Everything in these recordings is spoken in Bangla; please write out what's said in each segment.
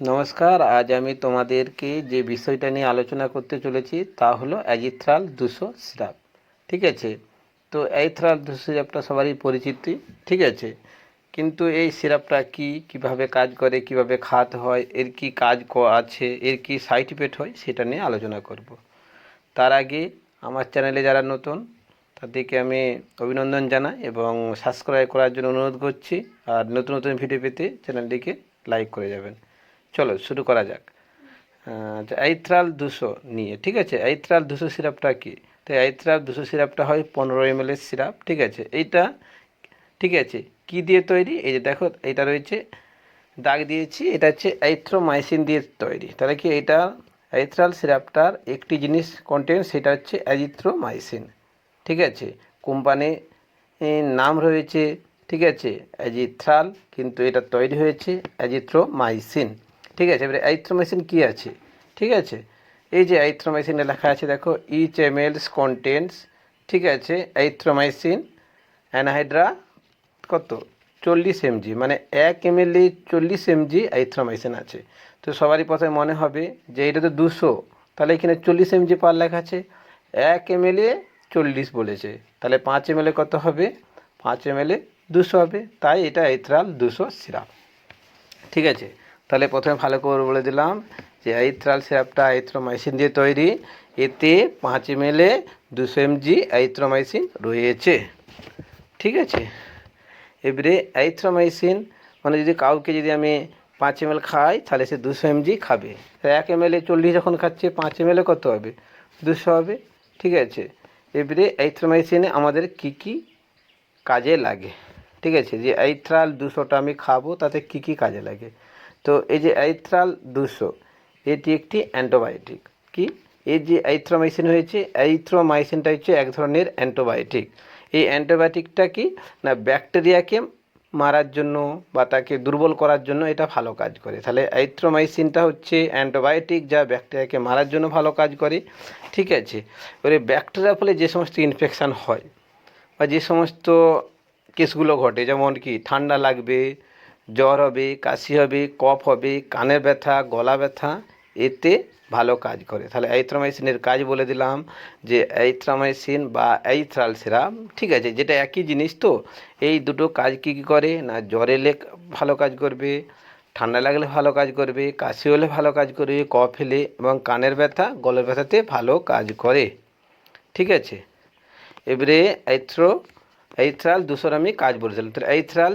নমস্কার, আজ আমি তোমাদেরকে যে বিষয়টা নিয়ে আলোচনা করতে চলেছি তা হলো অ্যাজিথ্রাল দুশো সিরাপ। ঠিক আছে? তো অ্যাজিথ্রাল দুশো সিরাপটা সবারই পরিচিতি, ঠিক আছে? কিন্তু এই সিরাপটা কি, কীভাবে কাজ করে, কীভাবে খাওয়াতে হয়, এর কি কাজ আছে, এর কি সাইড ইফেক্ট হয়, সেটা নিয়ে আলোচনা করব। তার আগে আমার চ্যানেলে যারা নতুন, তাদেরকে আমি অভিনন্দন জানাই এবং সাবস্ক্রাইব করার জন্য অনুরোধ করছি। আর নতুন নতুন ভিডিও পেতে চ্যানেলটিকে লাইক করে যাবেন। চলো শুরু করা যাক। আচ্ছা আইথ্রাল দুশো নিয়ে, ঠিক আছে? আইথ্রাল দুশো সিরাপটা কি? তো আইথ্রাল দুশো সিরাপটা হয় পনেরো এম সিরাপ, ঠিক আছে? এইটা, ঠিক আছে? কি দিয়ে তৈরি? এই যে দেখো এটা রয়েছে দাগ দিয়েছি, এটা হচ্ছে অ্যাইথ্রোমাইসিন দিয়ে তৈরি। তাহলে কি এটা অ্যাইথ্রাল সিরাপটার একটি জিনিস কন্টেন্ট সেটা হচ্ছে অ্যাজিথ্রোমাইসিন ঠিক আছে? কোম্পানি নাম রয়েছে, ঠিক আছে? অ্যাজিথ্রাল কিন্তু এটা তৈরি হয়েছে অ্যাজিথ্রোমাইসিন ঠিক আছে, এবারে অ্যাজিথ্রোমাইসিন কী আছে? ঠিক আছে, এই যে অ্যাজিথ্রোমাইসিনে লেখা আছে, দেখো ইচ এম এলস কন্টেন্টস ঠিক আছে অ্যাজিথ্রোমাইসিন অ্যানহাইড্রা কত? চল্লিশ এমজি মানে এক এমএলএ চল্লিশ এমজি আইথ্রোমাইসিন আছে। তো সবারই প্রথমে মনে হবে যে এটা তো দুশো, তাহলে এখানে চল্লিশ এমজি পার লেখা আছে। এক এমএলএ চল্লিশ বলেছে, তাহলে পাঁচ এমএলএ কত হবে? পাঁচ এমএলএ দুশো হবে, তাই এটা আইথ্রাল দুশো সিরাপ। ঠিক আছে তাহলে প্রথমে ভালো করে বলে দিলাম যে আইথ্রাল সিরাপটা আইথ্রোমাইসিন দিয়ে তৈরি। এতে পাঁচ এমএলএ, দুশো এমজি আইথ্রোমাইসিন রয়েছে। ঠিক আছে? এবারে অ্যাইথ্রোমাইসিন মানে যদি কাউকে যদি আমি পাঁচ এম খাই, তাহলে সে দুশো এমজি খাবে। এক এম এল চল্লিশ যখন খাচ্ছে, পাঁচ এম কত হবে? দুশো হবে। ঠিক আছে? এবারে অ্যাইথ্রোমাইসিনে আমাদের কি কি কাজে লাগে? ঠিক আছে? যে অ্যাইথ্রাল দুশোটা আমি খাব, তাতে কি কি কাজে লাগে? তো এই যে অ্যাইথ্রাল দুশো এটি একটি অ্যান্টিবায়োটিক। কি? এই যে অ্যাইথ্রোমাইসিন হয়েছে অ্যাইথ্রোমাইসিনটা হচ্ছে এক ধরনের অ্যান্টিবায়োটিক। এই অ্যান্টিবায়োটিকটা কি? না, ব্যাকটেরিয়াকে মারার জন্য বা তাকে দুর্বল করার জন্য এটা ভালো কাজ করে। তাহলে অ্যাইথ্রোমাইসিনটা হচ্ছে অ্যান্টিবায়োটিক যা ব্যাকটেরিয়াকে মারার জন্য ভালো কাজ করে। ঠিক আছে? এবারে ব্যাকটেরিয়া ফলে যে সমস্ত ইনফেকশান হয় বা যে সমস্ত কেসগুলো ঘটে, যেমন কি ঠান্ডা লাগবে জ্বর হবে, কাশি হবে, কফ হবে, কানের ব্যথা, গলা ব্যথা, এতে ভালো কাজ করে। তাহলে অ্যাইথ্রামাইসিনের কাজ বলে দিলাম যে অ্যাইথ্রামাইসিন বা অ্যাইথ্রাল সিরাপ ঠিক আছে, যেটা একই জিনিস তো, এই দুটো কাজ কী কী করে? না, জ্বর এলে ভালো কাজ করবে, ঠান্ডা লাগলে ভালো কাজ করবে, কাশি হলে ভালো কাজ করবে, কফ এলে এবং কানের ব্যথা, গলার ব্যথাতে ভালো কাজ করে, ঠিক আছে? এবারে আইথ্রো এইথ্রাল দুশোর আমি কাজ বলেছিলাম তাহলে এইথ্রাল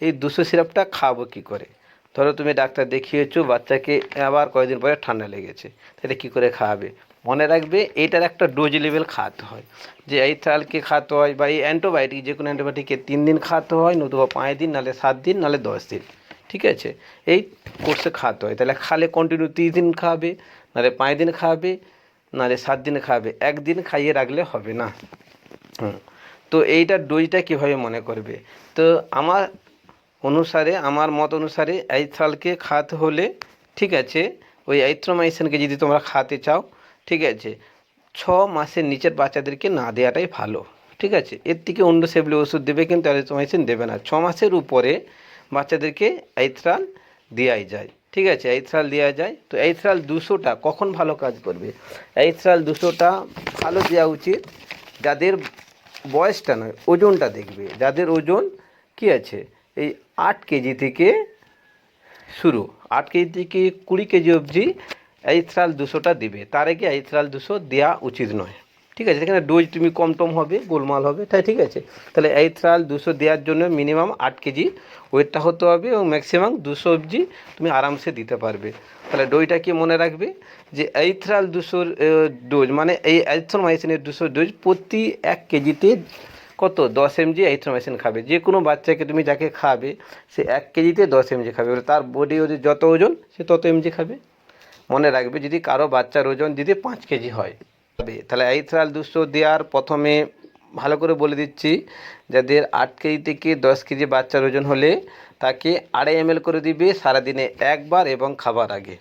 এই দুশো সিরাপটা খাব কি করে? ধরো তুমি ডাক্তার দেখিয়েছো, বাচ্চাকে আবার কয়েকদিন পরে ঠান্ডা লেগেছে, তাহলে কী করে খাওয়াবে মনে রাখবে এইটার একটা ডোজ লেভেল খাওয়াতে হয়। যে এই থালকে খাওয়াতে হয় বা এই অ্যান্টিবায়োটিক যে কোনো অ্যান্টিবায়োটিককে তিন দিন খাওয়াতে হয়, নতুবা পাঁচ দিন, নাহলে সাত দিন, নাহলে দশ দিন, ঠিক আছে? এই কোর্সে খাওয়াতে হয়। তাহলে খালে কন্টিনিউ তিন দিন খাওয়াবে নাহলে পাঁচ দিন খাওয়াবে নাহলে সাত দিন খাওয়াবে একদিন খাইয়ে রাখলে হবে না। হুম। তো এইটার ডোজটা কীভাবে মনে করবে? তো আমার অনুসারে, আমার মত অনুসারে আইথ্রালকে খাওয়াতে হলে, ঠিক আছে, ওই আইথ্রোমাইসিনকে যদি তোমরা খাতে চাও, ঠিক আছে, ছ মাসের নিচের বাচ্চাদেরকে না দেওয়াটাই ভালো, ঠিক আছে। এর থেকে অন্য সেবলি ওষুধ দেবে, কিন্তু আইথ্রোমাইসিন দেবে না। ছ মাসের উপরে বাচ্চাদেরকে আইথ্রাল দেওয়াই যায়, ঠিক আছে আইথ্রাল দেওয়া যায়। তো আইথ্রাল দুশোটা কখন ভালো কাজ করবে? আইথ্রাল দুশোটা ভালো দেওয়া উচিত যাদের বয়সটা নয়, ওজনটা দেখবে। যাদের ওজন কি আছে, এই আট কেজি থেকে শুরু। আট কেজি থেকে কুড়ি কেজি অবধি আইথ্রাল দুশোটা দিবে। তার আগে আইথ্রাল দুশো দেওয়া উচিত নয়। ঠিক আছে? সেখানে ডোজ তুমি কম টম হবে, গোলমাল হবে, তাই ঠিক আছে? তাহলে আইথ্রাল দুশো দেওয়ার জন্য মিনিমাম আট কেজি ওয়েটটা হতে হবে এবং ম্যাক্সিমাম দুশো অবধি তুমি আরামসে দিতে পারবে। তাহলে ডোজটা কি মনে রাখবে? যে আইথ্রাল দুশোর ডোজ মানে এই আইথ্রোমাইসিনের দুশো ডোজ প্রতি এক কেজিতে কত? দশ এমজি আইথ্রোমাইসিন খাবে। যে কোনো বাচ্চাকে তুমি যাকে খাবে, সে এক কেজিতে দশ এমজি খাবে। তার বডি ওজন যত ওজন, সে তত এমজি খাবে। মনে রাখবে, যদি কারও বাচ্চার ওজন যদি পাঁচ কেজি হয় তাহলে আইথ্রাল দুশো দেওয়ার প্রথমে ভালো করে বলে দিচ্ছি, যাদের আট কেজি থেকে দশ কেজি বাচ্চার ওজন হলে তাকে আড়াই এম করে দিবে সারাদিনে একবার এবং খাবার আগে।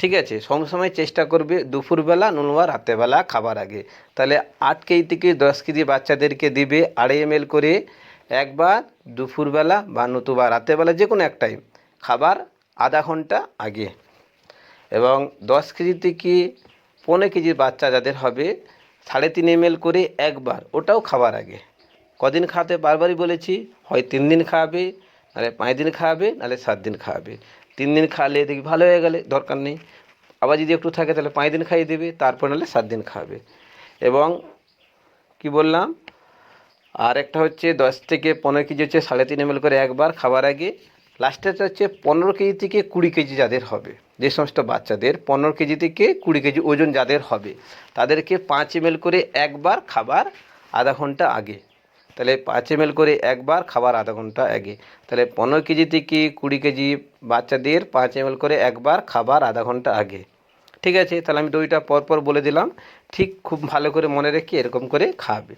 ঠিক আছে সবসময় চেষ্টা করবে দুপুরবেলা নুনবা রাতেরবেলা খাবার আগে। তাহলে আট কেজি থেকে দশ কেজি বাচ্চাদেরকে দিবে আড়াই এম করে একবার দুপুরবেলা বা নতুবা রাতেরবেলা যে কোনো এক টাইম খাবার আধা ঘণ্টা আগে। এবং দশ কেজি থেকে পনেরো কেজির বাচ্চা যাদের হবে, সাড়ে তিন এম করে একবার ওটাও খাবার আগে। কদিন খাওয়াতে বারবারই বলেছি, হয় তিন দিন খাওয়াবে, নাহলে পাঁচ দিন খাওয়াবে, নাহলে সাত দিন খাওয়াবে। তিন দিন খাওয়ালে দেখি ভালো হয়ে গেলে, দরকার নেই। আবার যদি একটু থাকে তাহলে পাঁচ দিন খাইয়ে দেবে, তারপর নাহলে সাত দিন খাবে। এবং কি বললাম? আর একটা হচ্ছে দশ থেকে পনেরো কেজি হচ্ছে সাড়ে তিন এম করে একবার খাবার আগে। লাস্টেরটা হচ্ছে পনেরো কেজি থেকে কুড়ি কেজি যাদের হবে, যে সমস্ত বাচ্চাদের পনেরো কেজি থেকে কুড়ি কেজি ওজন যাদের হবে, তাদেরকে পাঁচ এম করে একবার খাবার আধা ঘণ্টা আগে। তাহলে পাঁচ এম করে একবার খাবার আধা ঘণ্টা আগে। তাহলে পনেরো কেজি থেকে কুড়ি কেজি বাচ্চাদের পাঁচ এম করে একবার খাবার আধা ঘণ্টা আগে। ঠিক আছে? তাহলে আমি দইটা পরপর বলে দিলাম। ঠিক খুব ভালো করে মনে রেখে এরকম করে খাবে।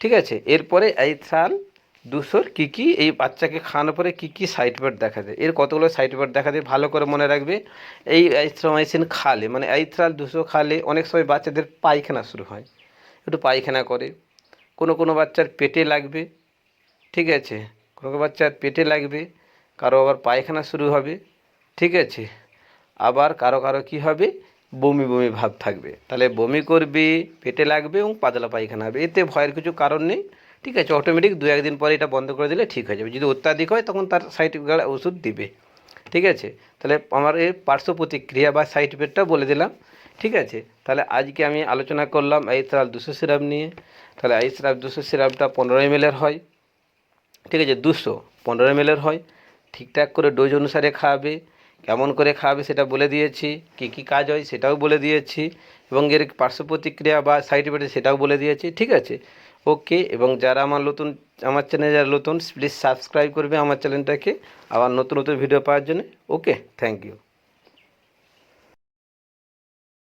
ঠিক আছে? এরপরে এই সাল দুশোর কী কী এই বাচ্চাকে খাওয়ানোর পরে কী কী সাইড এফেক্ট দেখা যায় এর কতগুলো সাইড এফেক্ট দেখা যায় ভালো করে মনে রাখবে। এই আইথ্রোমাইসিন খালে মানে আইথ্রাল দুশো খালে অনেক সময় বাচ্চাদের পায়খানা শুরু হয়। একটু পায়খানা করে। কোনো কোনো বাচ্চার পেটে লাগবে, ঠিক আছে? কোনো বাচ্চার পেটে লাগবে, কারও আবার পায়খানা শুরু হবে, ঠিক আছে? আবার কারও কারও কি হবে? বমি বমি ভাব থাকবে। তাহলে বমি করবে, পেটে লাগবে এবং পাতলা পায়খানা হবে। এতে ভয়ের কিছু কারণ নেই, ঠিক আছে? অটোমেটিক দু একদিন পরে এটা বন্ধ করে দিলে ঠিক হয়ে যাবে। যদি অত্যাধিক হয়, তখন তার সাইড ওষুধ দিবে, ঠিক আছে? তাহলে আমার এই পার্শ্ব প্রতিক্রিয়া বা সাইড ইফেক্টটা বলে দিলাম। ঠিক আছে? তাহলে আজকে আমি আলোচনা করলাম আইসরাল দুশো সিরাপ নিয়ে। তাহলে আইসরাল দুশো সিরাপটা পনেরো এম হয়। ঠিক আছে? দুশো পনেরো এম হয়। ঠিকঠাক করে ডোজ অনুসারে খাওয়াবে। কেমন করে খাওয়াবে সেটা বলে দিয়েছি। কী কী কাজ হয় সেটাও বলে দিয়েছি। এবং এর পার্শ্ব প্রতিক্রিয়া বা সাইড ইফেক্ট সেটাও বলে দিয়েছি। ঠিক আছে? ওকে এবং যারা আমার নতুন, আমার চ্যানেলে যারা নতুন প্লিজ সাবস্ক্রাইব করবে আমার চ্যানেলটাকে আবার নতুন নতুন ভিডিও পাওয়ার জন্য। Okay thank you